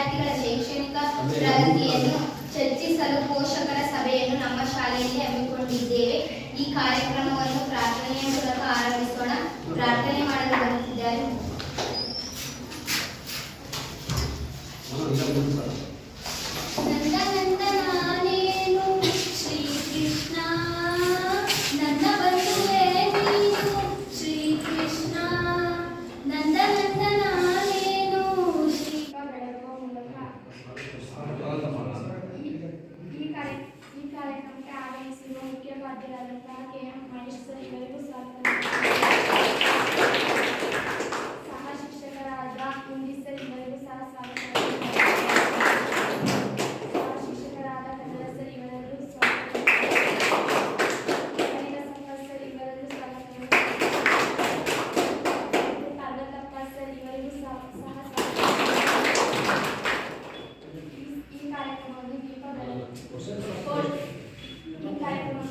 ವಿದ್ಯಾರ್ಥಿಗಳ ಶೈಕ್ಷಣಿಕ ಪ್ರಗತಿಯನ್ನು ಚರ್ಚಿಸಲು ಪೋಷಕರ ಸಭೆಯನ್ನು ನಮ್ಮ ಶಾಲೆಯಲ್ಲಿ ಹಮ್ಮಿಕೊಂಡಿದ್ದೇವೆ. ಈ ಕಾರ್ಯಕ್ರಮವನ್ನು ಪ್ರಾರ್ಥನೆಯ ಮೂಲಕ ಆರಂಭಿಸೋಣ. ಪ್ರಾರ್ಥನೆ ಮಾಡಲು ಬರುತ್ತಿದ್ದಾರೆ.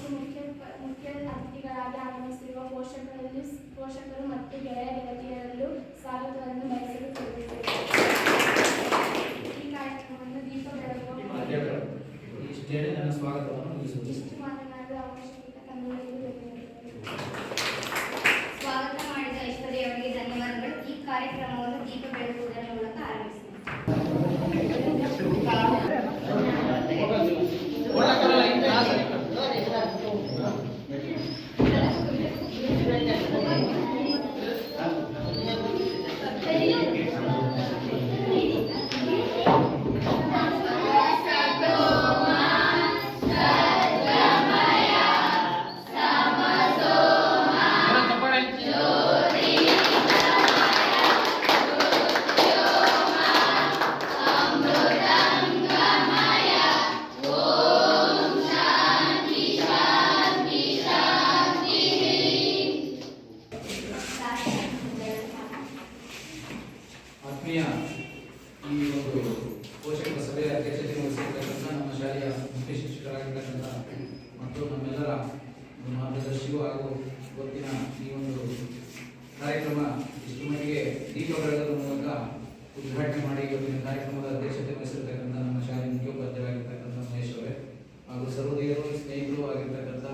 ಕಾರ್ಯಕ್ರಮಕ್ಕೆ ಮುಖ್ಯ ಮುಖ್ಯ ಅತಿಥಿಗಳಾಗಿ ಆಗಮಿಸಿರುವ ಪೋಷಕರಲ್ಲಿ ಪೋಷಕರು ಮತ್ತು ಗೆಳೆಯ ಗೆಳತಿಯರಲ್ಲೂ ಸ್ವಾಗತವನ್ನು ಇವತ್ತಿನ ಈ ಒಂದು ಕಾರ್ಯಕ್ರಮ ಇಷ್ಟು ಮಟ್ಟಿಗೆ ದೀಪ ಮೂಲಕ ಉದ್ಘಾಟನೆ ಮಾಡಿ ಇವತ್ತಿನ ಕಾರ್ಯಕ್ರಮದ ಅಧ್ಯಕ್ಷತೆ ವಹಿಸಿರ್ತಕ್ಕಂಥ ನಮ್ಮ ಶಾಲೆ ಮುಖ್ಯೋಪಾಧ್ಯಾಯರಾಗಿರ್ತಕ್ಕಂಥ ಮಹೇಶ್ ಅವರೇ ಹಾಗೂ ಸಹೋದಯರು ಸ್ನೇಹಿತರು ಆಗಿರ್ತಕ್ಕಂಥ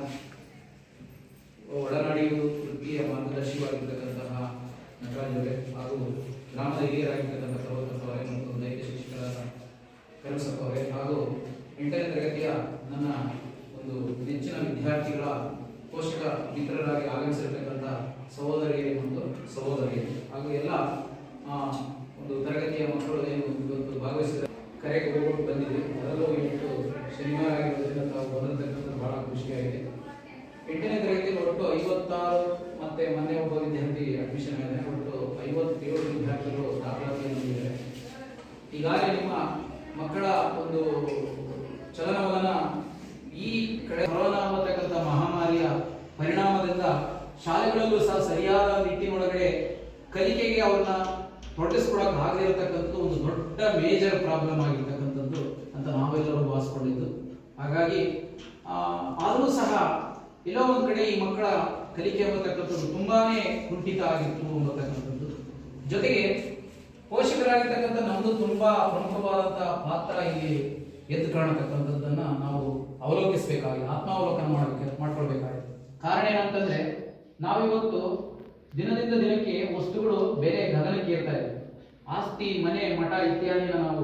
ಒಡನಾಡಿಯು ವೃತ್ತಿಯ ಮಾರ್ಗದರ್ಶಿಯಾಗಿರ್ತಕ್ಕಂತಹ ನಟರಾಜ್ ಅವರೇ ಹಾಗೂ ಗ್ರಾಮದ ಹಿರಿಯರಾಗಿರ್ತಕ್ಕಂಥ ಪ್ರವರ್ತಕ ಮತ್ತು ದೈಹಿಕ ಶಿಕ್ಷಕರಾದ ಕೆಲಸಪ್ಪವರೇ ಹಾಗೂ ಎಂಟನೇ ತರಗತಿಯ ನನ್ನ ಒಂದು ನೆಚ್ಚಿನ ವಿದ್ಯಾರ್ಥಿಗಳ ಪೋಷಕ ಮಿತ್ರರಾಗಿ ಆಗಮಿಸಿರ್ತಕ್ಕಂಥ ಸಹೋದರಿಯರೇ ಮತ್ತು ಸಹೋದರಿ. ಹಾಗೂ ಎಲ್ಲ ಒಂದು ತರಗತಿಯ ಮಕ್ಕಳು ಏನು ಇವತ್ತು ಭಾಗವಹಿಸಿದ ಕರೆಗೆ ಹೋಗ್ಬಿಟ್ಟು ಬಂದಿದೆ. ಅದರಲ್ಲೂ ಇವತ್ತು ಶನಿವಾರ ಆಗಿರೋದ್ರಿಂದ ತಾವು ಬಂದಿರತಕ್ಕಂಥದ್ದು ಬಹಳ ಖುಷಿಯಾಗಿದೆ. ಎಂಟನೇ ತರಗತಿಯಲ್ಲಿ ಒಟ್ಟು ಐವತ್ತಾರು ಮತ್ತೆ ಮೊನ್ನೆ ಒಬ್ಬ ವಿದ್ಯಾರ್ಥಿ ಅಡ್ಮಿಷನ್ ಆಗಿದೆ. ಒಟ್ಟು ಐವತ್ತೇಳು ವಿದ್ಯಾರ್ಥಿಗಳು ದಾಖಲಾತಿಯನ್ನು ಹೊಂದಿದ್ದಾರೆ ಈಗಾಗಲೇ ನಿಮ್ಮ ಮಕ್ಕಳ ಒಂದು ಚಲನವಲನ ಈ ಕಡೆ ಕೊರೋನಾ ಅನ್ನತಕ್ಕಂಥ ಮಹಾಮಾರಿಯ ಪರಿಣಾಮದಿಂದ ಶಾಲೆಗಳಲ್ಲೂ ಸಹ ಸರಿಯಾದ ನಿಟ್ಟಿನೊಳಗಡೆ ಕಲಿಕೆಗೆ ಅವ್ರನ್ನ ತೊಡಗಿಸ್ಕೊಳಕ್ ಆಗದೆ ಇರತಕ್ಕಂಥದ್ದು ಒಂದು ದೊಡ್ಡ ಮೇಜರ್ ಪ್ರಾಬ್ಲಮ್ ಆಗಿರ್ತಕ್ಕಂಥದ್ದು ಅಂತ ನಾವೆಲ್ಲರೂ ಭಾವಿಸ್ಕೊಂಡಿದ್ದು. ಹಾಗಾಗಿ ಆದರೂ ಸಹ ಎಲ್ಲೋ ಒಂದ್ ಕಡೆ ಈ ಮಕ್ಕಳ ಕಲಿಕೆ ಅನ್ನತಕ್ಕಂಥದ್ದು ತುಂಬಾನೇ ಕುಂಠಿತ ಆಗಿತ್ತು ಅನ್ನತಕ್ಕಂಥದ್ದು. ಜೊತೆಗೆ ಪೋಷಕರಾಗಿರ್ತಕ್ಕಂಥ ನಮ್ದು ತುಂಬಾ ಪ್ರಮುಖವಾದಂತಹ ಪಾತ್ರ ಇಲ್ಲಿ ಎದ್ದು ಕಾಣತಕ್ಕಂಥದ್ದನ್ನ ನಾವು ಅವಲೋಕಿಸಬೇಕಾಗಿದೆ ಆತ್ಮಾವಲೋಕನ ಮಾಡಬೇಕು ಮಾಡ್ಕೊಳ್ಬೇಕಾಗಿದೆ. ಕಾರಣ ಏನಂತಂದ್ರೆ, ನಾವಿವತ್ತು ದಿನದಿಂದ ದಿನಕ್ಕೆ ವಸ್ತುಗಳು ಬೆಲೆ ಗಗನಕ್ಕೆ ಇರ್ತಾ ಇದೆ ಆಸ್ತಿ, ಮನೆ, ಮಠ ಇತ್ಯಾದಿನ ನಾವು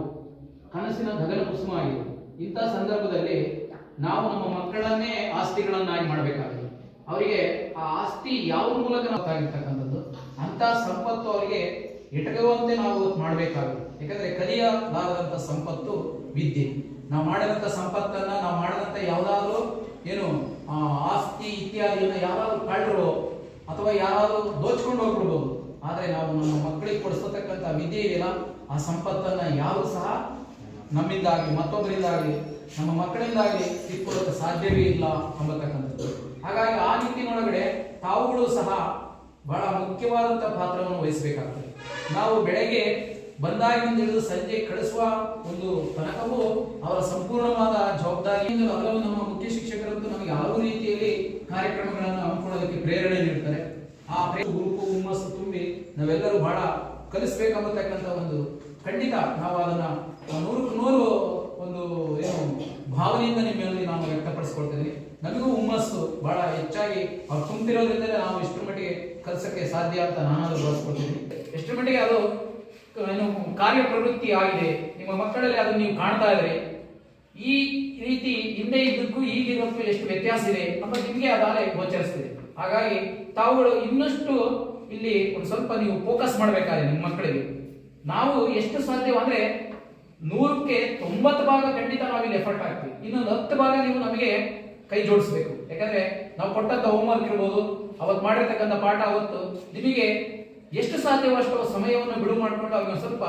ಕನಸಿನ ಗಗನ ಕುಸುಮ ಆಗಿದೆ. ಇಂಥ ಸಂದರ್ಭದಲ್ಲಿ ನಾವು ನಮ್ಮ ಮಕ್ಕಳನ್ನೇ ಆಸ್ತಿಗಳನ್ನಾಗಿ ಮಾಡಬೇಕಾಗಿದೆ. ಅವರಿಗೆ ಆ ಆಸ್ತಿ ಯಾವ ಮೂಲಕ ಆಗಿರ್ತಕ್ಕಂಥದ್ದು ಅಂತ ಸಂಪತ್ತು ಅವರಿಗೆ ಇಟಕುವಂತೆ ನಾವು ಮಾಡಬೇಕಾಗುತ್ತೆ ಯಾಕಂದ್ರೆ ಕಲಿಯಬಾರದಂತ ಸಂಪತ್ತು ವಿದ್ಯೆ. ನಾವು ಮಾಡಿದಂಥ ಸಂಪತ್ತನ್ನ ನಾವು ಮಾಡಿದಂಥ ಯಾವುದಾದ್ರೂ ಏನು ಆಸ್ತಿ ಇತ್ಯಾದಿಯನ್ನು ಯಾರಾದರೂ ಕಳ್ಳರು ಅಥವಾ ಯಾರಾದರೂ ದೋಚ್ಕೊಂಡು ಹೋಗ್ಬಿಡ್ಬೋದು. ಆದರೆ ನಾವು ನಮ್ಮ ಮಕ್ಕಳಿಗೆ ಕೊಡಿಸ್ತಕ್ಕಂಥ ವಿದ್ಯೆ ಇದೆಯಲ್ಲ, ಆ ಸಂಪತ್ತನ್ನ ಯಾರು ಸಹ ನಮ್ಮಿಂದಾಗಿ ಮತ್ತೊಬ್ಬರಿಂದಾಗಿ ನಮ್ಮ ಮಕ್ಕಳಿಂದಾಗಿ ತಿಳ್ಕೊಳ್ಳೋಕೆ ಸಾಧ್ಯವೇ ಇಲ್ಲ ಅಂಬತಕ್ಕಂಥದ್ದು. ಹಾಗಾಗಿ ಆ ನಿಟ್ಟಿನೊಳಗಡೆ ತಾವುಗಳು ಸಹ ಬಹಳ ಮುಖ್ಯವಾದಂಥ ಪಾತ್ರವನ್ನು ವಹಿಸಬೇಕಾಗ್ತದೆ. ನಾವು ಬೆಳಗ್ಗೆ ಬಂದಾಗಿನಿಂದ ಹಿಡಿದು ಸಂಜೆ ಕಳಿಸುವ ಒಂದು ತನಕವೂ ಅವರ ಸಂಪೂರ್ಣವಾದ ಜವಾಬ್ದಾರಿಯಿಂದ ಅದರಲ್ಲೂ ನಮ್ಮ ಮುಖ್ಯ ಶಿಕ್ಷಕರಂತೂ ನಮಗೆ ಹಲವು ರೀತಿಯಲ್ಲಿ ಕಾರ್ಯಕ್ರಮಗಳನ್ನು ಹಮ್ಮಿಕೊಳ್ಳೋದಕ್ಕೆ ಪ್ರೇರಣೆ ನೀಡ್ತಾರೆ. ಆ ಹುರುಪು, ಹುಮ್ಮಸ್ಸು ತುಂಬಿ ನಾವೆಲ್ಲರೂ ಬಹಳ ಕಲಿಸ್ಬೇಕಂಬತಕ್ಕಂಥ ಒಂದು ಖಂಡಿತ ನಾವು ಅದನ್ನ ನೂರಕ್ಕೆ ನೂರು ಒಂದು ಏನು ಭಾವನೆಯಿಂದ ನಿಮ್ಮಲ್ಲಿ ನಾನು ವ್ಯಕ್ತಪಡಿಸ್ಕೊಳ್ತೇನೆ ನಮಗೂ ಹುಮ್ಮಸ್ಸು ಬಹಳ ಹೆಚ್ಚಾಗಿ ಅವ್ರು ತುಂಬಿರೋದ್ರಿಂದಲೇ ನಾವು ಇಷ್ಟರ ಮಟ್ಟಿಗೆ ಕಲ್ಸಕ್ಕೆ ಸಾಧ್ಯ ಅಂತ ನಾನು ಬಳಸ್ಕೊಳ್ತೀನಿ ಎಷ್ಟರ ಮಟ್ಟಿಗೆ ಅದು ಕಾರ್ಯಪ್ರವೃತ್ತಿ ಆಗಿದೆ. ನಿಮ್ಮ ಮಕ್ಕಳಲ್ಲಿ ಅದನ್ನು ನೀವು ಕಾಣ್ತಾ ಇದ್ರೆ ಈ ರೀತಿ ಹಿಂದೆ ಇದ್ದಕ್ಕೂ ಈಗಿರೋಕ್ಕೂ ಎಷ್ಟು ವ್ಯತ್ಯಾಸ ಇದೆ ಅಂತ ನಿಮಗೆ ಅದಾಲೆ ಗೋಚರಿಸ್ತಿದೆ. ಹಾಗಾಗಿ ತಾವುಗಳು ಇನ್ನಷ್ಟು ಇಲ್ಲಿ ಒಂದು ಸ್ವಲ್ಪ ನೀವು ಫೋಕಸ್ ಮಾಡಬೇಕಾದ್ರೆ ನಿಮ್ಮ ಮಕ್ಕಳಿಗೆ. ನಾವು ಎಷ್ಟು ಸಾಧ್ಯವೋ ಅಂದ್ರೆ ನೂರಕ್ಕೆ ತೊಂಬತ್ತು ಭಾಗ ಖಂಡಿತ ನಾವು ಇಲ್ಲಿ ಎಫರ್ಟ್ ಹಾಕ್ತೀವಿ. ಇನ್ನೊಂದು ಹತ್ತು ಭಾಗ ನೀವು ನಮಗೆ ಕೈ ಜೋಡಿಸ್ಬೇಕು. ಯಾಕಂದ್ರೆ ನಾವು ಕೊಟ್ಟಂತ ಹೋಮ್ವರ್ಕ್ ಇರ್ಬೋದು, ಅವತ್ತು ಮಾಡಿರ್ತಕ್ಕಂಥ ಪಾಠ ಅವತ್ತು ನಿಮಗೆ ಎಷ್ಟು ಸಾಧ್ಯವಷ್ಟು ಸಮಯವನ್ನು ಬಿಡು ಮಾಡಿಕೊಂಡು ಅವನು ಸ್ವಲ್ಪ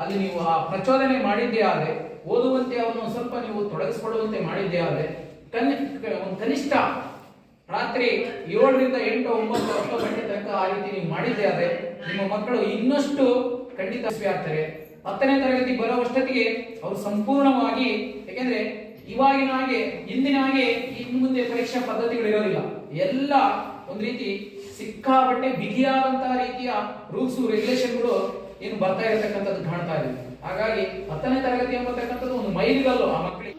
ಅಲ್ಲಿ ನೀವು ಆ ಪ್ರಚೋದನೆ ಮಾಡಿದ್ದೇ ಆದರೆ, ಓದುವಂತೆ ಅವನು ಸ್ವಲ್ಪ ನೀವು ತೊಡಗಿಸಿಕೊಳ್ಳುವಂತೆ ಮಾಡಿದ್ದೇ ಆದರೆ ಕನಿ ಒಂದು ಕನಿಷ್ಠ ರಾತ್ರಿ ಏಳರಿಂದ ಎಂಟು ಒಂಬತ್ತು ಹತ್ತು ಗಂಟೆ ತನಕ ಆ ರೀತಿ ನೀವು ಮಾಡಿದ್ದೇ ಆದರೆ, ನಿಮ್ಮ ಮಕ್ಕಳು ಇನ್ನಷ್ಟು ಖಂಡಿತ ಆಗ್ತಾರೆ ಹತ್ತನೇ ತರಗತಿ ಬರುವಷ್ಟೊತ್ತಿಗೆ ಅವರು ಸಂಪೂರ್ಣವಾಗಿ, ಯಾಕೆಂದ್ರೆ ಇವಾಗಿನ ಹಾಗೆ ಇಂದಿನ ಹಾಗೆ ಇನ್ನು ಮುಂದೆ ಪರೀಕ್ಷಾ ಪದ್ಧತಿಗಳು ಇರೋದಿಲ್ಲ. ಎಲ್ಲ ಒಂದು ರೀತಿ ಸಿಕ್ಕಾಪಟ್ಟೆ ಬಿಗಿಯಾದಂತಹ ರೀತಿಯ ರೂಲ್ಸ್ ರೆಗ್ಯುಲೇಷನ್ಗಳು ಏನು ಬರ್ತಾ ಇರತಕ್ಕಂಥದ್ದು ಕಾಣ್ತಾ ಇದೆ. ಹಾಗಾಗಿ ಹತ್ತನೇ ತರಗತಿ ಎಂಬತಕ್ಕಂಥದ್ದು ಒಂದು ಮೈಲಿಗಲ್ಲು ಆ ಮಕ್ಕಳಿಗೆ.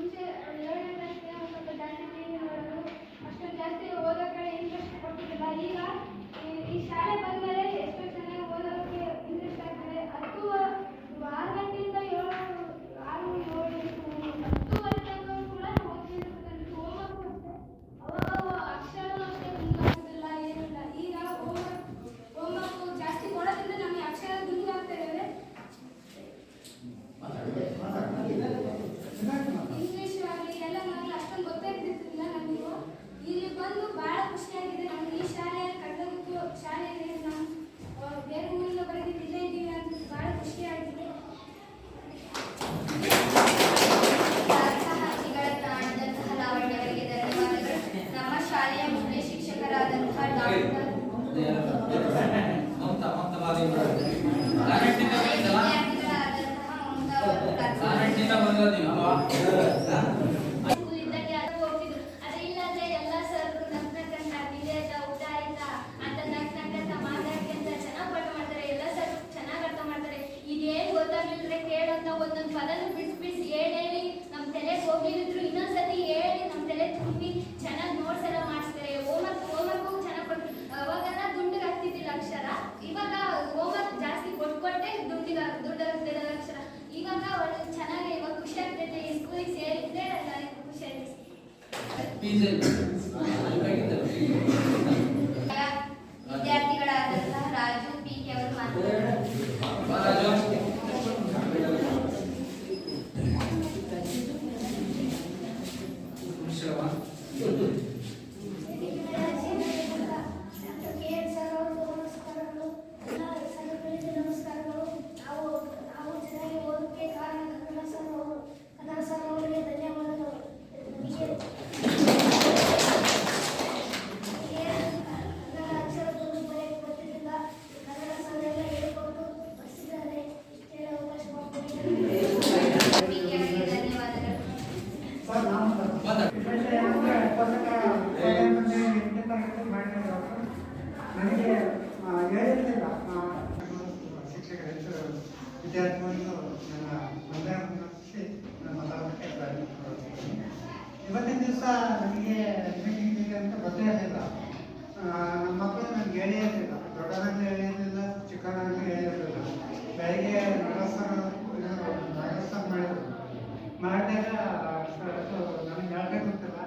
reason ಇವತ್ತಿನ ದಿವಸ ನನಗೆ ಮೀಟಿಂಗ್ ಅಂತ ಗೊತ್ತೇ ಇರಲಿಲ್ಲ ನಮ್ಮ ಮಕ್ಕಳು ನನಗೆ ಹೇಳೇ ಇರಲಿಲ್ಲ ದೊಡ್ಡದಾಗಲೂ ಹೇಳಿರಲಿಲ್ಲ ಚಿಕ್ಕದಾಗಲೂ ಹೇಳಿರಲಿಲ್ಲ ಬೆಳಗ್ಗೆ ನಗರಸ್ಥಾನ ನಗರಸ್ಥಾನ ಮಾಡಿದ್ರು. ಮಾಡಿದಾಗ ನನಗೆ ಹೇಳ್ಬೇಕು ಅಂತಿಲ್ಲ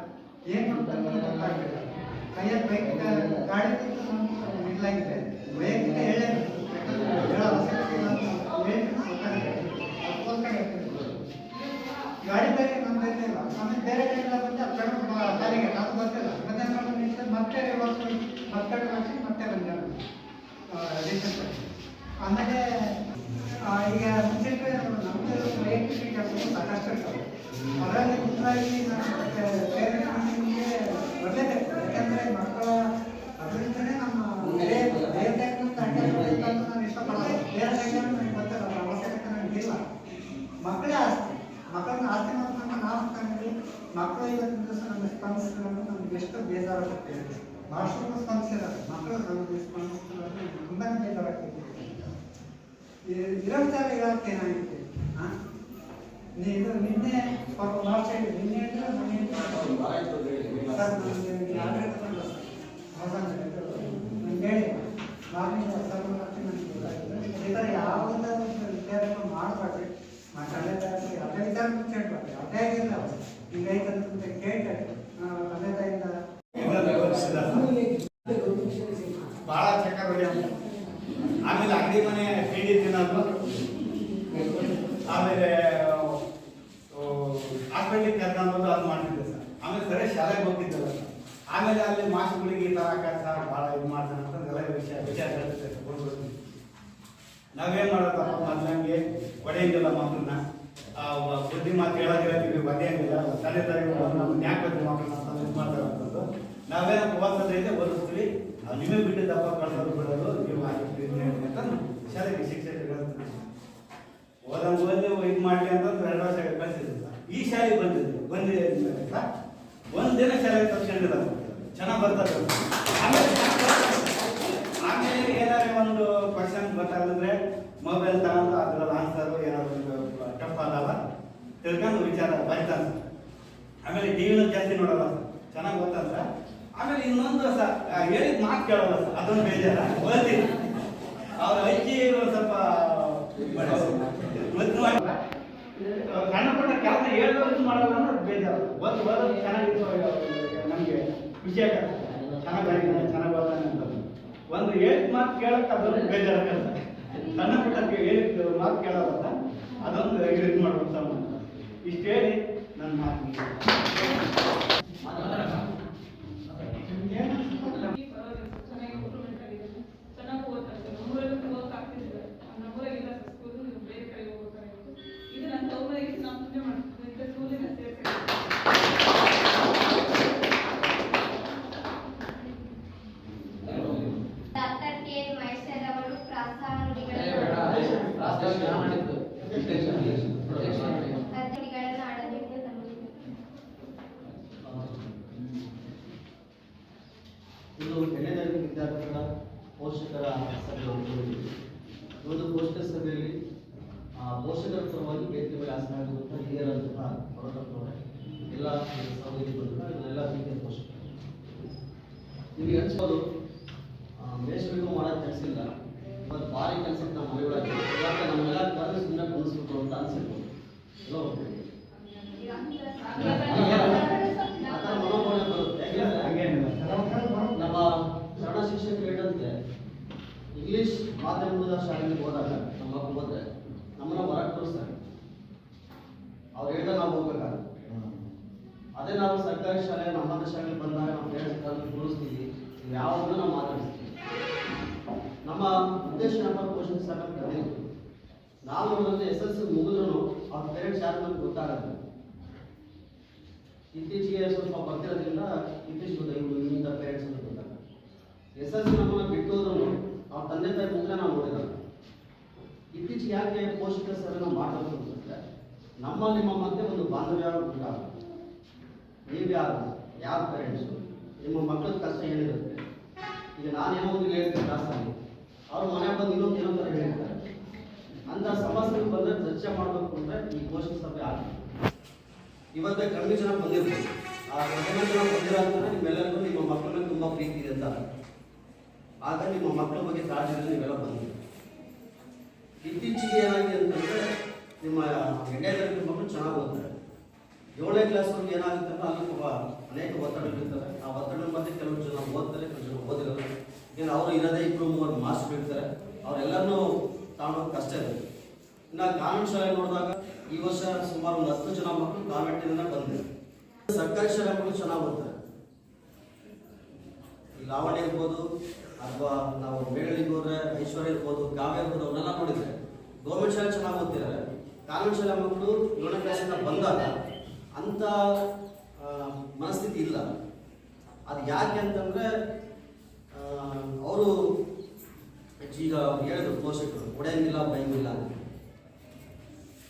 ಏನು ಗೊತ್ತಾಗಲಿಲ್ಲ. ಕೈಯಲ್ಲಿ ಬೈಕ್ ಗಾಡಿ ನಿಲ್ಲಾಗಿದೆ. ವೈಯಕ್ತಿಕ ಆಮೇಲೆ ಬೇರೆ ಕಡೆಯಿಂದ ಬಂದು ಅದು ಗೊತ್ತಿಲ್ಲ. ಮತ್ತೆ ಮತ್ತೆ ರಿವರ್ಸ್ ಹಾಕಿ ಮತ್ತೆ ಬಂದೆ ನಾನು ರೀಸೆಂಟ್ ಆಮೇಲೆ ಆ, ಈಗ ಮುಂಚೆಗೆ ನಮ್ಮದು ವೈಯಕ್ತಿಕ ಕೆಲಸ ಸಾಕಷ್ಟು ಇರ್ತವೆ ಅದರಲ್ಲಿ ಮುಖ್ಯವಾಗಿ ನಾನು ಬೇರೆ ಮೀಟಿಂಗ್ಗೆ ಬರಲೇಬೇಕು ಯಾಕಂದರೆ ಮಕ್ಕಳ ಅದರಿಂದನೇ ನಮ್ಮ ಬೇರೆ ಬೇರೆ ಟೈಮ್ನಂತ ಅಡ್ಡ ನಾನು ಇಷ್ಟಪಡೋದು ಬೇರೆ ಟೈಮ್ ನನಗೆ ಗೊತ್ತಿಲ್ಲ ಅದ್ರ ಅವಶ್ಯಕತೆ ನನಗಿಲ್ಲ ಮಕ್ಕಳೇ ಆಸ್ತಿ ಮಕ್ಕಳನ್ನ ಆಸ್ತಿ ಮಾಡ್ಕೊಂಡು ನಾವು ಕಂಡ್ವಿ ಮಕ್ಕಳು ಇವತ್ತಿನ ದಿವಸ ನಮಗೆ ಸ್ಪಂದಿಸಿದ್ರು ನಮ್ಗೆ ಎಷ್ಟು ಬೇಜಾರಾಗ್ತದೆ ಭಾಷೆಗೂ ಸ್ಪಂದಿಸಿದ್ದಾರೆ ಮಕ್ಕಳು ನಮಗೆ ಸ್ಪಂದಿಸಿದ್ರೆ ತುಂಬಾ ಬೇಜಾರಾಗ್ತದೆ ಏನಾಗುತ್ತೆ ನೀವು ನಿನ್ನೆ ಸ್ವಲ್ಪ ಲಾಸ್ಟ್ ಆಗಿದೆ ನಿನ್ನೆ ಅಂದ್ರೆ ಮೊನ್ನೆ ಸರ್ ನನಗೆ ಬಂದಿಲ್ಲ ನಾನು ಹೇಳಿ. ಮಾರ್ನಿಂಗ್ ಸರ್ ನನಗೆ ಗೊತ್ತಾಗಿದೆ ಈ ಥರ ಯಾವುದೇ ಒಂದು ವಿಚಾರಗಳು ಮಾಡಬೇಡ್ರಿ ಆ ತಂದೆ ತಾಯಿ ಯಾವುದೇ ವಿಚಾರ ಕೇಳ್ಬಾರ್ದು ಅದೇ ಆಗಿಲ್ಲ ಹಿಂಗೈತಂತ ಕೇಳ್ತಾರೆ. ನಾವು ತಂದೆ ತಾಯಿಯಿಂದ ಬಹಳ ಚಕ್ರ ಅಂಗಡಿ ಮನೆ ತಿಂಡಿ ತಿನ್ನೋದು. ಆಮೇಲೆ ಹಾಸ್ಪಿಟ್ಲಿಗೆ ಕರ್ಕೊಂಡು ಅದು ಮಾಡ್ತಿದ್ದೆ ಸರ್. ಆಮೇಲೆ ಸರಿ, ಶಾಲೆಗೆ ಹೋಗ್ತಿದ್ದಲ್ಲ ಸರ್. ಆಮೇಲೆ ಅಲ್ಲಿ ಮಾಸ್ಟರ್ಗಳಿಗೆ ಈ ಥರ ಆಕಾರ ಸರ್, ಭಾಳ ಇದು ಮಾಡ್ತಾನೆ ಅಂತ ಎಲ್ಲ ವಿಷಯ, ವಿಚಾರ ಹೇಳ್ತಿದ್ದೆ ಸರ್ ನಾವೇನ್ ಮಾಡೋದಪ್ಪ, ಮೊದಲಂಗೆ ಹೊಡೆಯಂಗಿಲ್ಲ ಮಕ್ಕಳನ್ನ. ಬುದ್ಧಿ ಮಾತು ಹೇಳ್ತೀವಿ ಹೊಡೆಯಂಗಿಲ್ಲ ತಂದೆ ತಾಯಿ ನಮ್ಮ ಯಾಕೆ ಬದ್ರಿ ಮಕ್ಕಳನ್ನ ಇದು ಮಾಡ್ತಾರೆ ಅಂತಂದು. ನಾವೇನಪ್ಪ ಓದ್ತದೈತೆ ಓದಿಸ್ತೀವಿ ನಾವು ನಿಮಗೆ ಬಿಟ್ಟಿದ್ದಪ್ಪ ಕಳ್ಸೋದು ಬಿಡೋದು ನೀವು ಅಂತ ಶಾಲೆಗೆ ಶಿಕ್ಷಕರು ಓದಂಗ್ ಓದಿ ಇದು ಮಾಡಲಿ ಅಂತಂದ್ರೆ ಎರಡು ವರ್ಷ ಕಳಿಸಿದ್ರು. ಈ ಶಾಲೆಗೆ ಬಂದಿದ್ರು, ಬಂದಿದೆ ಅಂದ್ಮೇಲೆ ಸರ್ ಒಂದ್ ದಿನ ಶಾಲೆಗೆ ತಪ್ಕೊಂಡಿಲ್ಲ ಚೆನ್ನಾಗಿ ಬರ್ತದೆ ಆಮೇಲೆ ಏನಾದ್ರೆ ಒಂದು ಕ್ವಶನ್ ಗೊತ್ತಾಗಂದ್ರೆ ಮೊಬೈಲ್ ತಗೊಂಡು ಅದ್ರಲ್ಲಿ ಆನ್ಸರ್ ಏನಾದ್ರು ಟಫ್ ಆಗಲ್ಲ ತಿಳ್ಕೊಂಡು ವಿಚಾರ ಬರಿತಾನೆ. ಆಮೇಲೆ ಟಿವಿನೂ ಜಾಸ್ತಿ ನೋಡಲ್ಲ. ಚೆನ್ನಾಗಿ ಗೊತ್ತಂದ್ರೆ ಆಮೇಲೆ ಇನ್ನೊಂದು ಸರ್ ಹೇಳಿದ ಮಾತು ಕೇಳಲ್ಲ ಸರ್. ಅದೊಂದು ಬೇಜಾರ. ಓದ್ತೀನಿ ಅವ್ರ ಅಜ್ಜಿ ಸ್ವಲ್ಪ ಸಣ್ಣ ಪುಟ್ಟ ಕೆಲಸ ಹೇಳೋದು ಮಾಡಲ್ಲ ಅನ್ನೋದು ಬೇಜಾರು. ಓದ್ ಓದೋದು ಚೆನ್ನಾಗಿತ್ತು ನಮಗೆ ಆಗತ್ತೆ ಚೆನ್ನಾಗಿ ಚೆನ್ನಾಗಿ ಓದ್ತಾನೆ ಒಂದು ಹೇಳಿದ ಮಾತು ಕೇಳಕ್ಕೆ ಅದೊಂದು ಬೇಜಾರ ಕೆಲಸ ಸಣ್ಣ ಪುಟ್ಟ ಹೇಳಿದ ಮಾತು ಕೇಳೋದಲ್ಲ ಅದೊಂದು ಇದು ಮಾಡ್ಬೇಕು ಇಷ್ಟು ಹೇಳಿ, ನನ್ನ ಮಾತು ಮುಗಿಸ್ತೇನೆ. ಚೆನ್ನಾಗಿ ಇಂಪ್ರೂವ್ಮೆಂಟ್ ಆಗಿದೆ ಚೆನ್ನಾಗಿ ಓದ್ತಾರೆ ನಮ್ಮೂರಲ್ಲಿ ಓದಕ್ಕೆ ಆಗ್ತಿದ್ದಿಲ್ಲ ನಮ್ಮೂರಾಗ ಇಲ್ಲ ಸ್ಕೂಲ್ ಬೇರೆ ಕಡೆ ಹೋಗ್ಬೇಕಾಗಿತ್ತು ಇದು ನನ್ನ ತವರಿಗೆ ನಾನು ಪುಣ್ಯ ಮಾಡ್ತೀನಿ ಸ್ಕೂಲಿನ ಸೇರ್ಸಿ ಡಾಕ್ಟರ್ ಕೆ ಮಹೇಶ್ವರ್ ಅವರು ಪ್ರಾಸ್ತಾವ ನುಡಿಗಳನ್ನು ನುಡಿಗಳನ್ನು ಆಡಬೇಕು ತಂದಿದ್ದಾರೆ ಇದು ಎರಡನೇ ತರಗತಿ ವಿದ್ಯಾರ್ಥಿಗಳ ಪೋಷಕರ ಸಭೆ ಒಂದು. ಪೋಷಕರ ಸಭೆಯಲ್ಲಿ ಪೋಷಕರ ಪರವಾಗಿ ವೇದಿಕೆ ಮೇಲೆ ಆಸನಾಗಿರುವಂಥ ಹಿರಿಯರಂತಹ ಹೊರಟಪ್ಪನವರೇ ಎಲ್ಲ ಸಹೋದರಿ ಬಂಧುಗಳು, ಇವರೆಲ್ಲ ಪ್ರೀತಿಯ ಪೋಷಕರು. ನಿಮಗೆ ಅನ್ಸ್ಬೋದು ಮೇಷಗಳಿಗೂ ಮಾಡೋ ಕೆಲಸ ಇಲ್ಲ. ಇವತ್ತು ಭಾರಿ ಕೆಲಸಕ್ಕೆ ನಮ್ಮ ಮನೆಯೊಳಗೆ ನಮ್ಮೆಲ್ಲ ಕರೆದು ಸುಮ್ಮನೆ ಅಂತ ಅನ್ಸಿರ್ಬೋದು. ಎಲ್ಲೋ ಶಾಲೆಗೆ ಹೋದಾಗ ನಮ್ಮ ಮಕ್ಕಳು ಹೋದ್ರೆ ನಮ್ಮನ್ನ ಹೊರಗೆ ತೋರಿಸ್ತಾರೆ. ಅವ್ರು ಹೇಳ್ದ ನಾವು ಹೋಗ್ಬೇಕಾಗುತ್ತೆ ಅದೇ ನಾವು ಸರ್ಕಾರಿ ಶಾಲೆ ನಮ್ಮದ ಶಾಲೆಗೆ ಬಂದಾಗ ನಮ್ಮ ಪೇರೆಂಟ್ಸ್ ಕರೆದು ಕೂರಿಸ್ತೀವಿ ಯಾವಾಗಲೂ ನಾವು ಮಾತಾಡಿಸ್ತೀವಿ. ನಮ್ಮ ಉದ್ದೇಶ ನಮ್ಮ ಪೋಷಣೆ ಸಾಕಂತ ಕಲಿಯೋದು ನಾವು ನೋಡಿದ್ರೆ ಎಸ್ ಎಲ್ ಸಿ ಮುಗಿದ್ರು ಅವ್ರ ಪೇರೆಂಟ್ಸ್ ಯಾರು ನಮ್ಗೆ ಗೊತ್ತಾಗಲ್ಲ ಇತ್ತೀಚೆಗೆ ಸ್ವಲ್ಪ ಬರ್ತಿರೋದ್ರಿಂದ ಇತ್ತೀಚೆಗೆ ಗೊತ್ತಾಗಿ ಇಂಥ ಪೇರೆಂಟ್ಸ್ ಅಂತ ಗೊತ್ತಾಗ ಎಸ್ ಎಲ್ ಸಿ ಬಿಟ್ಟು ಹೋದ್ರು ಅವ್ರ ತಂದೆ ತಾಯಿ ಮುಂದೆ ನಾವು ನೋಡಿರಲ್ಲ ಇತ್ತೀಚೆಗೆ ಯಾಕೆ ಪೋಷಕರ ಸರ್ ನಾವು ಮಾಡಬೇಕು ಅಂತಂದ್ರೆ ನಮ್ಮ ನಿಮ್ಮ ಮಧ್ಯೆ ಒಂದು ಬಾಂಧವ್ಯ ಉಂಟಾಗುತ್ತೆ ನೀವು ಯಾರು? ಯಾರ ಪೇರೆಂಟ್ಸು ನಿಮ್ಮ ಮಕ್ಕಳ ಕಷ್ಟ ಏನಿರುತ್ತೆ ಈಗ ನಾನೇನೋ ಒಂದು ಹೇಳ್ತೀನಿ ಕ್ಲಾಸಲ್ಲಿ ಅವ್ರು ಮನೆ ಬಂದು ಇನ್ನೊಂದು ಏನೋ ಥರ ಹೇಳ್ತಾರೆ ಅಂತ ಸಮಸ್ಯೆಗಳು ಬಂದರೆ ಚರ್ಚೆ ಮಾಡಬೇಕು ಅಂದರೆ ಈ ಪೋಷಕ ಸಭೆ ಆಗುತ್ತೆ ಇವತ್ತೇ ಕಡಿಮೆ ಜನ ಬಂದಿರ್ಬೋದು ಆ ಕಡಿಮೆ ಜನ ಬಂದಿರೋ ನಿಮ್ಮೆಲ್ಲರಿಗೂ ನಿಮ್ಮ ಮಕ್ಕಳ ಮೇಲೆ ತುಂಬ ಪ್ರೀತಿ ಇದೆ ಅಂತ ಆಗ ನಿಮ್ಮ ಮಕ್ಕಳ ಬಗ್ಗೆ ಕಾಳಜಿಗಳು ನೀವೆಲ್ಲ ಬಂದಿದೆ ಇತ್ತೀಚೆಗೆ ಏನಾಗಿದೆ ಅಂತಂದ್ರೆ ನಿಮ್ಮ ಎಂಟನೇ ಮಕ್ಕಳು ಚೆನ್ನಾಗಿ ಓದ್ತಾರೆ. ಏಳನೇ ಕ್ಲಾಸ್ವರೆಗೆ ಏನಾಗುತ್ತೆ ಅಂದ್ರೆ ಅಲ್ಲಿ ಅನೇಕ ಅನೇಕ ಒತ್ತಡಗಳಿರ್ತಾರೆ ಆ ಒತ್ತಡ ಮಧ್ಯೆ ಕೆಲವು ಜನ ಓದ್ತಾರೆ, ಕೆಲವು ಜನ ಓದಿರಲ್ಲ. ಏನು ಅವರು ಇರೋದೇ ಇಬ್ಬರು ಮೂವರು ಮಾಸ್ಕ್ ಬಿಡ್ತಾರೆ ಅವರೆಲ್ಲರನ್ನೂ ತಗೊಂಡೋಗಿ ಕಷ್ಟ ಇದೆ ಇನ್ನು ಕಾನ್ವೆಂಟ್ ಶಾಲೆ ನೋಡಿದಾಗ ಈ ವರ್ಷ ಸುಮಾರು ಒಂದು ಹತ್ತು ಜನ ಮಕ್ಕಳು ಕಾನ್ವೆಂಟಿಂದ ಬಂದಿದೆ ಸರ್ಕಾರಿ ಶಾಲೆ ಮಕ್ಕಳು ಚೆನ್ನಾಗಿ ಓದ್ತಾರೆ. ಲಾವಣಿ ಇರ್ಬೋದು ಅಥವಾ ನಾವು ಮೇಳಲಿಗೆ ಹೋದ್ರೆ ಐಶ್ವರ್ಯ ಇರ್ಬೋದು ಕಾವ್ಯ ಇರ್ಬೋದು ಅವನ್ನೆಲ್ಲ ನೋಡಿದ್ರೆ ಗೌರ್ಮೆಂಟ್ ಶಾಲೆ ಚೆನ್ನಾಗಿ ಓದ್ತಿದ್ದಾರೆ. ಕಾನ್ವೆಂಟ್ ಶಾಲೆ ಮಕ್ಕಳು ಏಳನೇ ಕ್ಲಾಸಿಂದ ಬಂದಾಗ ಅಂತ ಮನಸ್ಥಿತಿ ಇಲ್ಲ. ಅದು ಯಾಕೆ ಅಂತಂದ್ರೆ ಅವರು ಈಗ ಹೇಳಿದ್ರು, ಪೋಷಕರು ಒಡೆಯಂಗಿಲ್ಲ ಬೈಯಂಗಿಲ್ಲ ಅಂತ.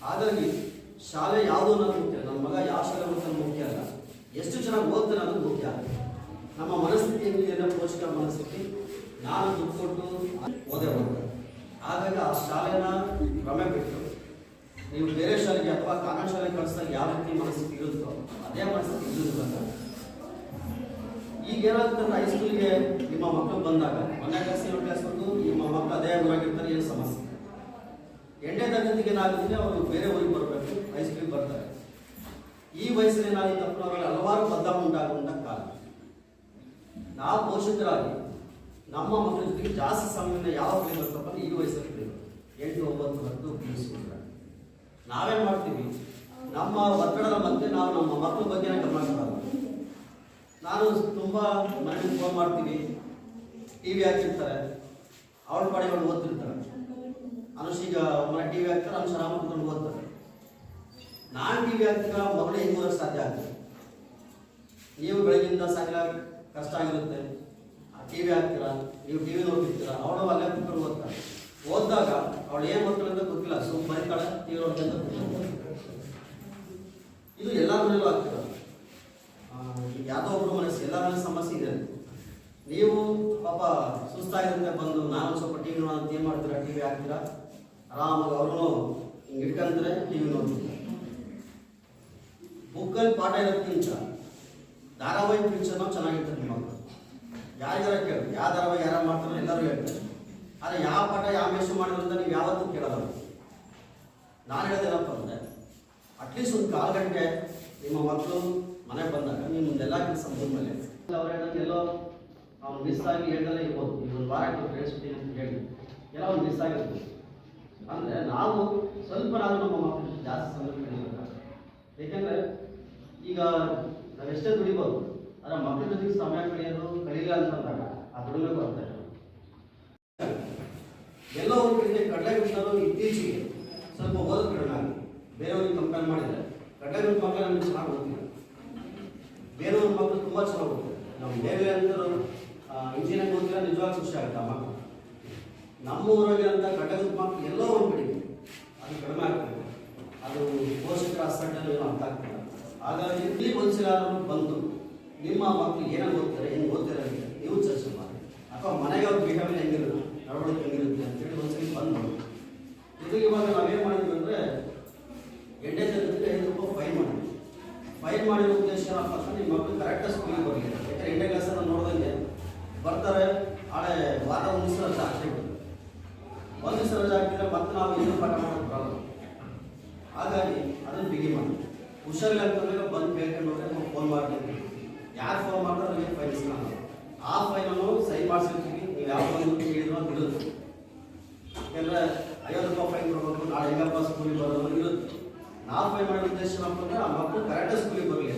ಹಾಗಾಗಿ ಶಾಲೆ ಯಾವುದು ಅನ್ನೋದು ಮುಖ್ಯ. ನನ್ನ ಮಗ ಯಾವ ಶಾಲೆ ಮುಖ್ಯ ಅಲ್ಲ. ಎಷ್ಟು ಚೆನ್ನಾಗಿ ಓದ್ತಾನೆ ಅನ್ನೋದು ಮುಖ್ಯ. ನಮ್ಮ ಮನಸ್ಥಿತಿ ಎಲ್ಲ ಪೋಷಕ ಮನಸ್ಥಿತಿ, ನಾನು ದುಡ್ಡು ಕೊಟ್ಟು ಓದೇ ಹೋಗ್ತಾರೆ ಆಗಾಗ ಆ ಶಾಲೆನ ಕ್ರಮೆ ಬಿಟ್ಟು ನೀವು ಬೇರೆ ಶಾಲೆಗೆ ಅಥವಾ ಕಾನೂನು ಶಾಲೆಗೆ ಕಳಿಸಿದಾಗ ಯಾವ ರೀತಿ ಮನಸ್ಥಿತಿ ಇರುತ್ತೋ ಅದೇ ಮನಸ್ಥಿತಿ ಇರುವುದಿಲ್ಲ ಈಗ ಏನಾಗ್ತದೆ ಹೈಸ್ಕೂಲ್ಗೆ ನಿಮ್ಮ ಮಕ್ಕಳು ಬಂದಾಗ, ಒಂದನೇ ಕ್ಲಾಸ್ ಏಳು ಕ್ಲಾಸ್ ಬಂದು ನಿಮ್ಮ ಮಕ್ಕಳು ಅದೇ ಊರಾಗಿರ್ತಾರೆ, ಏನು ಸಮಸ್ಯೆ ಎಂಟನೇ ತರಗತಿಗೆ ಏನಾಗುತ್ತೆ ಅವರು ಬೇರೆ ಊರಿಗೆ ಬರಬೇಕು ಹೈಸ್ಕೂಲಿಗೆ ಬರ್ತಾರೆ. ಈ ವಯಸ್ಸಿನಲ್ಲಿ ಏನಾಗುತ್ತೆ ಅವರಲ್ಲಿ ಹಲವಾರು ನಾವು ಪೋಷಕರಾಗಿ ನಮ್ಮ ಮಕ್ಕಳ ಜೊತೆಗೆ ಜಾಸ್ತಿ ಸಮಯವನ್ನು ಯಾವ ಕಳಿಬೇಕಪ್ಪ ಅಂದ್ರೆ ಈ ವಯಸ್ಸಲ್ಲಿ ಬೇಕು. ಎಂಟು, ಒಂಬತ್ತು, ಹತ್ತು ಪಿ ನಾವೇನು ಮಾಡ್ತೀವಿ? ನಮ್ಮ ಒತ್ತಡದ ಮಧ್ಯೆ ನಾವು ನಮ್ಮ ಮಕ್ಕಳ ಬಗ್ಗೆ ಗಮನ ನಾನು ತುಂಬಾ ಮನೆಗೆ ಫೋನ್ ಮಾಡ್ತೀವಿ ಟಿವಿ ಹಾಕಿರ್ತಾರೆ. ಅವಳ ಪಾಡಿಗಳು ಓದ್ತಿರ್ತಾರೆ. ಅನುಷೀಗ ಮನೆ ಟಿವಿ ಹಾಕ್ತಾರೆ, ಅನುಷ ರಾಮ ಓದ್ತಾರೆ. ನಾನು ಟಿವಿ ಹಾಕ್ತೀರ ಹಾಕ್ತಿರೋ ಮಗಳೇ ಓದಕ್ಕೆ ಸಾಧ್ಯ ಆಗ್ತದೆ. ನೀವು ಬೆಳಗಿಂದ ಸಾಯಂಕಾಲ ಕಷ್ಟ ಆಗಿರುತ್ತೆ. ಟಿವಿ ಹಾಕ್ತೀರಾ? ನೀವು ಟಿವಿ ನೋಡ್ತಿರ್ತೀರಾ? ಅವಳು ಅಲ್ಲೇ ಕುತ್ಕೊಂಡು ಓದ್ತಾಳೆ. ಓದಿದಾಗ ಅವಳು ಏನ್ ಓದ್ತಾಳೆ ಅಂತ ಗೊತ್ತಿಲ್ಲ. ಸುಮ್ ಬರೀತಾಳೆ, ಟಿವಿ ವಿ ಕೂತ್ಕೊಳ್ತಾಳೆ. ಇದು ಎಲ್ಲ ಮನೆಯಲ್ಲೂ ಆಗ್ತಿರ ಯಾವುದೋ ಒಬ್ರು ಮನಸ್ಸು, ಎಲ್ಲ ಸಮಸ್ಯೆ ಇದೆ ನೀವು ಪಾಪ ಸುಸ್ತಾಗಿರುತ್ತೆ ಬಂದು ನಾನು ಸ್ವಲ್ಪ ಟಿವಿ ವಿ ಅಂತ ಏನ್ ಮಾಡ್ತೀರಾ? ಟಿವಿ ಹಾಕ್ತೀರಾ? ಆರಾಮಾಗಿ ಅವ್ರು ಹಿಂಗೆ ಇಟ್ಕೊಂತಾರೆ ಟಿವಿ ನೋಡ್ತೀರಾ. ಬುಕ್ಕಲ್ಲಿ ಪಾಠ ಇರೋದಕ್ಕಿಂತ ಧಾರಾವಾಹಿ ಪಿಕ್ಚರ್ ಚೆನ್ನಾಗಿರ್ತದೆ ನಿಮ್ಮ ಯಾರಿಗಾರ ಕೇಳಿ, ಯಾವ ಧಾರಾವಾಹಿ ಯಾರು ಮಾಡ್ತಾರೋ ಎಲ್ಲರೂ ಹೇಳ್ತಾರೆ. ಆದರೆ ಯಾವ ಪಾಠ, ಯಾವ ಮೇಷ ಮಾಡಿದ್ರು ಅಂತ ನೀವು ಯಾವತ್ತೂ ಕೇಳಲ್ಲ. ನಾನು ಹೇಳೋದೇನಪ್ಪ ಅಂದರೆ ಅಟ್ಲೀಸ್ಟ್ ಒಂದು ಕಾಲು ಗಂಟೆ ನಿಮ್ಮ ಮಕ್ಕಳು ಮನೆಗೆ ಬಂದಾಗ ನೀವು ಮುಂದೆಲ್ಲ ಕೆಲಸ ಮೇಲೆ. ಅವ್ರು ಹೇಳಿದಂಗೆ ಎಲ್ಲೋ ಅವ್ನು ಮಿಸ್ ಆಗಿ ಹೇಳ್ದಲ್ಲೇ ಇರ್ಬೋದು. ಈ ಒಂದು ಅಂತ ಹೇಳಿ ಎಲ್ಲ ಒಂದು ಮಿಸ್ ಆಗಿರ್ಬೋದು. ಅಂದರೆ ನಾವು ಸ್ವಲ್ಪ ನಾವು ನಮ್ಮ ಮಕ್ಕಳು ಜಾಸ್ತಿ ಕಳೀಬೇಕಾಗ್ತದೆ ಏಕೆಂದರೆ ಈಗ ನಾವೆಷ್ಟೇ ದುಡಿಬೋದು, ಆದರೆ ಮಕ್ಕಳ ಜೊತೆಗೆ ಸಮಯ ಕಳೆಯೋದು ಕಳೀಲ ಅಂತಂದಾಗ ಆ ದುಡಿಬೇಕು ಅಂತ ಎಲ್ಲ ಕಡೆಗೆ ಕಡಲೆ ಬಿಟ್ಟರು ಇತ್ತೀಚೆಗೆ ಸ್ವಲ್ಪ ಓದೋದು ಕಡಿಮೆ ಆಗಿದೆ ಬೇರೆಯವ್ರಿಗೆ ಕಂಪೇರ್ ಮಾಡಿದರೆ ಕಡಲೆ ಬಿಟ್ಟು ಮಕ್ಕಳು ನಮಗೆ ಚೆನ್ನಾಗಿ ಓದ್ತಿಲ್ಲ ಬೇರೆಯವ್ರ ಮಕ್ಕಳು ತುಂಬ ಚೆನ್ನಾಗಿ ಓದ್ತಾರೆ ನಮ್ಮ ಬೇರೆ ಅಂತರೂ ಇಂಜಿನಿಯರಿಂಗ್ ಓದಿದ್ರೆ ನಿಜವಾಗ ಖುಷಿ ಆಗುತ್ತೆ ಆ ಮಕ್ಕಳು ನಮ್ಮ ಊರಾಗಿರೋಂಥ ಕಡಲೆ ಮಕ್ಕಳು ಎಲ್ಲೋ ಒಂದು ಕಡಿಮೆ ಅದು ಕಡಿಮೆ ಆಗ್ತದೆ. ಅದು ಪೋಷಕರ ಅಸಡ್ಡಲ್ಲಿ ಏನೋ ಅರ್ಥ ಆಗ್ತಿಲ್ಲ ಹಾಗಾಗಿ ಇಲ್ಲಿ ಒಂದ್ಸಲಾದ್ರೂ ಬಂದು ನಿಮ್ಮ ಮಕ್ಕಳು ಏನು ಓದ್ತಾರೆ, ಹೆಂಗೆ ಓದ್ತಾರೆ ಅಂತ ನೀವು ಚರ್ಚೆ ಮಾಡಿ. ಅಥವಾ ಮನೆಗೆ ಅವ್ರ ಬಿಹೇವಿಯರ್ ಹೆಂಗಿರುತ್ತೆ, ನಡವಳಿಕೆ ಹೆಂಗಿರುತ್ತೆ ಅಂತೇಳಿ ಒಂದ್ಸಲಿ ಬಂದು ನೋಡಿ. ಇವಾಗ ನಾವೇನು ಮಾಡಿದ್ವಿ ಅಂದರೆ ಎಂಟನೇ ತರಗತಿಗೆ ಐದು ರೂಪಾಯಿ ಫೈನ್ ಮಾಡಿದ್ವಿ. ಫೈನ್ ಮಾಡಿರೋ ಉದ್ದೇಶ ಏನಪ್ಪ ನಿಮ್ಮ ಮಕ್ಕಳು ಕರೆಕ್ಟಾಗಿ ಸ್ಕೂಲಿಗೆ ಬರಲಿಲ್ಲ ಯಾಕಂದರೆ ಎಂಟನೇ ಕ್ಲಾಸನ್ನು ನೋಡಿದಂಗೆ ಬರ್ತಾರೆ ಹಳೆ ವಾರ ಒಂದು ದಿವಸ ರಜೆ ಹಾಕ್ತಿವಿ ಒಂದು ದಿವಸ ಹಾಕಿದ್ರೆ ಮತ್ತೆ ನಾವು ಇನ್ನೂ ಪಾಠ ಮಾಡೋದು ಪ್ರಾಬ್ಲಮ್ ಹಾಗಾಗಿ ಅದನ್ನು ಬಿಗಿ ಮಾಡಿ. ಹುಷಾರಿಲ್ಲ ಅಂತಂದ್ರೆ ಬಂದು ಕೇಳ್ಕೊಂಡು ಹೋದ್ರೆ ನಾವು ಫೋನ್ ಮಾಡ್ತೀವಿ ಯಾರು ಫೋನ್ ಅವ್ರಿಗೆ ಫೈನ್ ಇಸ್ಕೊಳ್ಳೋಣ ಆ ಫೈಲನ್ನು ಸೈನ್ ಮಾಡಿಸಿರ್ತೀವಿ. ನೀವು ಯಾವ ಫೈಲ್ ಕೇಳಿದ್ರು ಅಂತ ಇರುತ್ತೆ. ಯಾಕಂದ್ರೆ ಐವತ್ತು ರೂಪಾಯಿ ಫೈನ್ ಕೊಡಬೇಕು, ನಾಳೆ ಹೆಂಗಪ್ಪ ಸ್ಕೂಲಿಗೆ ಬರೋದು ಇರುತ್ತೆ. ನಾವು ಫೈನ್ ಮಾಡೋ ಉದ್ದೇಶ ಏನಪ್ಪ ಅಂದ್ರೆ ಆ ಮಕ್ಕಳು ಕರೆಕ್ಟಾಗಿ ಸ್ಕೂಲಿಗೆ ಬರಲಿ